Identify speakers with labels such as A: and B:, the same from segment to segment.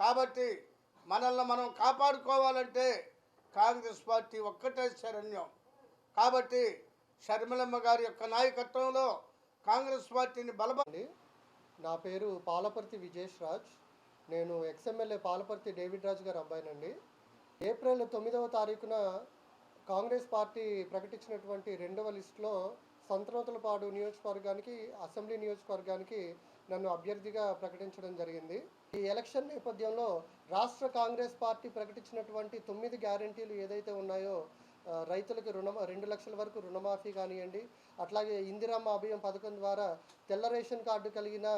A: కాబట్టి మనల్ని మనం కాపాడుకోవాలంటే కాంగ్రెస్ పార్టీ ఒక్కటే శరణ్యం. కాబట్టి షర్మిలమ్మ గారి యొక్క నాయకత్వంలో కాంగ్రెస్ పార్టీని
B: బలపండి నా పేరు పాలపర్తి విజేష్ రాజ్ నేను ఎక్స్ఎమ్మెల్యే పాలపర్తి డేవిడ్ రాజ్ గారి అబ్బాయినండి. ఏప్రిల్ తొమ్మిదవ తారీఖున కాంగ్రెస్ పార్టీ ప్రకటించినటువంటి రెండవ లిస్టులో సంతనోతులపాడు నియోజకవర్గానికి అసెంబ్లీ నియోజకవర్గానికి నన్ను అభ్యర్థిగా ప్రకటించడం జరిగింది. ఈ ఎలక్షన్ నేపథ్యంలో రాష్ట్ర కాంగ్రెస్ పార్టీ ప్రకటించినటువంటి తొమ్మిది గ్యారంటీలు ఏదైతే ఉన్నాయో రైతులకు రుణ రెండు లక్షల వరకు రుణమాఫీ కానివ్వండి అట్లాగే ఇందిరమ్మ అభయం పథకం ద్వారా తెల్ల రేషన్ కార్డు కలిగిన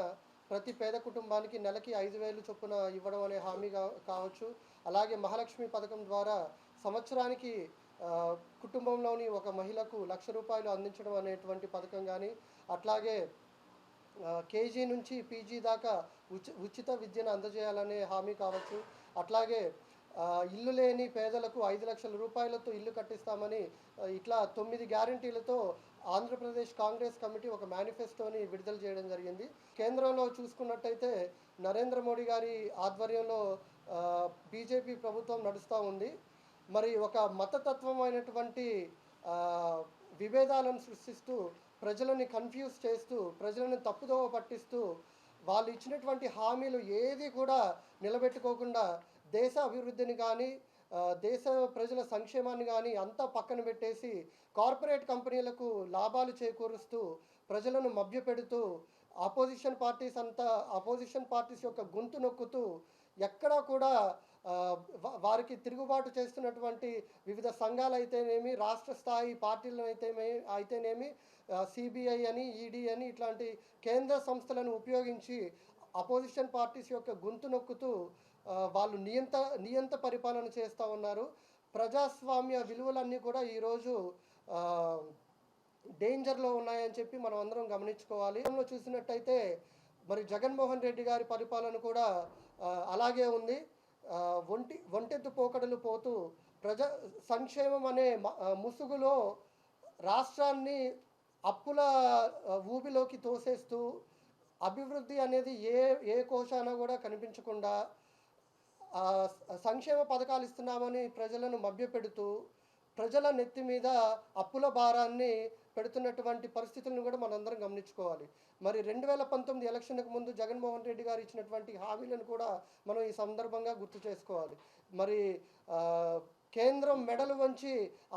B: ప్రతి పేద కుటుంబానికి నెలకి ఐదు వేలు చొప్పున ఇవ్వడం అనే హామీగా కావచ్చు. అలాగే మహాలక్ష్మి పథకం ద్వారా సంవత్సరానికి కుటుంబంలోని ఒక మహిళకు లక్ష రూపాయలు అందించడం అనేటువంటి పథకం కానీ అట్లాగే కేజీ నుంచి పీజీ దాకా ఉచి ఉచిత విద్యను అందజేయాలనే హామీ కావచ్చు. అట్లాగే ఇల్లు లేని పేదలకు ఐదు లక్షల రూపాయలతో ఇల్లు కట్టిస్తామని ఇట్లా తొమ్మిది గ్యారంటీలతో ఆంధ్రప్రదేశ్ కాంగ్రెస్ కమిటీ ఒక మేనిఫెస్టోని విడుదల చేయడం జరిగింది. కేంద్రంలో చూసుకున్నట్టయితే నరేంద్ర మోడీ గారి ఆధ్వర్యంలో బీజేపీ ప్రభుత్వం నడుస్తూ ఉంది. మరి ఒక మతతత్వమైనటువంటి విభేదాలను సృష్టిస్తూ ప్రజలని కన్ఫ్యూజ్ చేస్తూ ప్రజలను తప్పుదోవ పట్టిస్తూ వాళ్ళు ఇచ్చినటువంటి హామీలు ఏది కూడా నిలబెట్టుకోకుండా దేశ అభివృద్ధిని కానీ దేశ ప్రజల సంక్షేమాన్ని కానీ అంతా పక్కన పెట్టేసి కార్పొరేట్ కంపెనీలకు లాభాలు చేకూరుస్తూ ప్రజలను మభ్యపెడుతూ ఆపోజిషన్ పార్టీస్ అంతా ఆపోజిషన్ పార్టీస్ యొక్క గొంతు నొక్కుతూ ఎక్కడా కూడా వారికి తిరుగుబాటు చేస్తున్నటువంటి వివిధ సంఘాలు అయితేనేమి రాష్ట్ర స్థాయి పార్టీలను అయితేనే అయితేనేమి సిబిఐ అని ఈడీ అని ఇట్లాంటి కేంద్ర సంస్థలను ఉపయోగించి అపోజిషన్ పార్టీస్ యొక్క గొంతు నొక్కుతూ వాళ్ళు నియంత నియంత పరిపాలన చేస్తూ ఉన్నారు. ప్రజాస్వామ్య విలువలన్నీ కూడా ఈరోజు డేంజర్లో ఉన్నాయని చెప్పి మనం అందరం గమనించుకోవాలి. చూసినట్టయితే మరి జగన్మోహన్ రెడ్డి గారి పరిపాలన కూడా అలాగే ఉంది. ఒంటి ఒంటెత్తు పోకడలు పోతూ ప్రజా సంక్షేమం అనే ముసుగులో రాష్ట్రాన్ని అప్పుల ఊబిలోకి తోసేస్తూ అభివృద్ధి అనేది ఏ ఏ కోశాన కూడా కనిపించకుండా సంక్షేమ పథకాలు ఇస్తున్నామని ప్రజలను మభ్యపెడుతూ ప్రజల నెత్తి మీద అప్పుల భారాన్ని పెడుతున్నటువంటి పరిస్థితులను కూడా మనందరం గమనించుకోవాలి. మరి రెండు వేల పంతొమ్మిది ఎలక్షన్కు ముందు జగన్మోహన్ రెడ్డి గారు ఇచ్చినటువంటి హామీలను కూడా మనం ఈ సందర్భంగా గుర్తు చేసుకోవాలి. మరి కేంద్రం మెడలు వంచి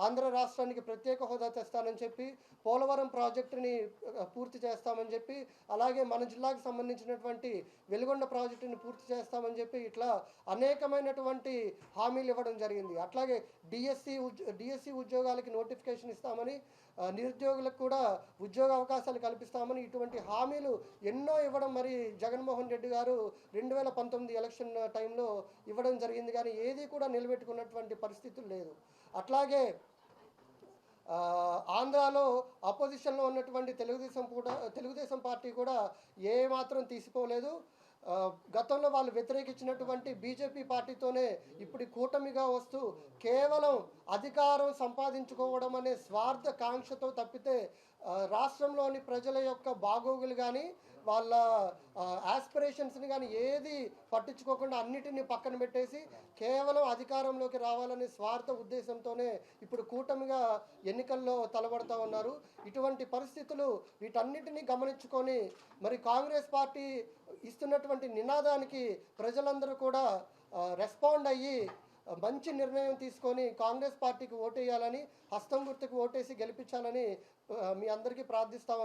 B: ఆంధ్ర రాష్ట్రానికి ప్రత్యేక హోదా తెస్తానని చెప్పి పోలవరం ప్రాజెక్టుని పూర్తి చేస్తామని చెప్పి అలాగే మన జిల్లాకు సంబంధించినటువంటి వెలుగొండ ప్రాజెక్టుని పూర్తి చేస్తామని చెప్పి ఇట్లా అనేకమైనటువంటి హామీలు ఇవ్వడం జరిగింది. అట్లాగే డిఎస్సి డిఎస్సి ఉద్యోగాలకి నోటిఫికేషన్ ఇస్తామని నిరుద్యోగులకు కూడా ఉద్యోగ అవకాశాలు కల్పిస్తామని ఇటువంటి హామీలు ఎన్నో ఇవ్వడం మరి జగన్మోహన్ రెడ్డి గారు రెండు వేల పంతొమ్మిది ఎలక్షన్ టైంలో ఇవ్వడం జరిగింది. కానీ ఏది కూడా నిలబెట్టుకున్నటువంటి పరిస్థితి పరిస్థితులు లేదు. అట్లాగే ఆంధ్రాలో అపోజిషన్లో ఉన్నటువంటి తెలుగుదేశం కూడా తెలుగుదేశం పార్టీ కూడా ఏ మాత్రం తీసిపోలేదు. గతంలో వాళ్ళు వ్యతిరేకించినటువంటి బీజేపీ పార్టీతోనే ఇప్పుడు కూటమిగా వస్తూ కేవలం అధికారం సంపాదించుకోవడం అనే స్వార్థ కాంక్షతో తప్పితే రాష్ట్రంలోని ప్రజల యొక్క బాగోగులు కానీ వాళ్ళ ఆస్పిరేషన్స్ని కానీ ఏది పట్టించుకోకుండా అన్నిటినీ పక్కన పెట్టేసి కేవలం అధికారంలోకి రావాలనే స్వార్థ ఉద్దేశంతోనే ఇప్పుడు కూటమిగా ఎన్నికల్లో తలబడతా ఉన్నారు. ఇటువంటి పరిస్థితులు వీటన్నిటినీ గమనించుకొని మరి కాంగ్రెస్ పార్టీ ఇస్తున్నటువంటి నినాదానికి ప్రజలందరూ కూడా రెస్పాండ్ అయ్యి మంచి నిర్ణయం తీసుకొని కాంగ్రెస్ పార్టీకి ఓటేయాలని హస్తం గుర్తుకు ఓటేసి గెలిపించాలని మీ అందరికీ ప్రార్థిస్తామని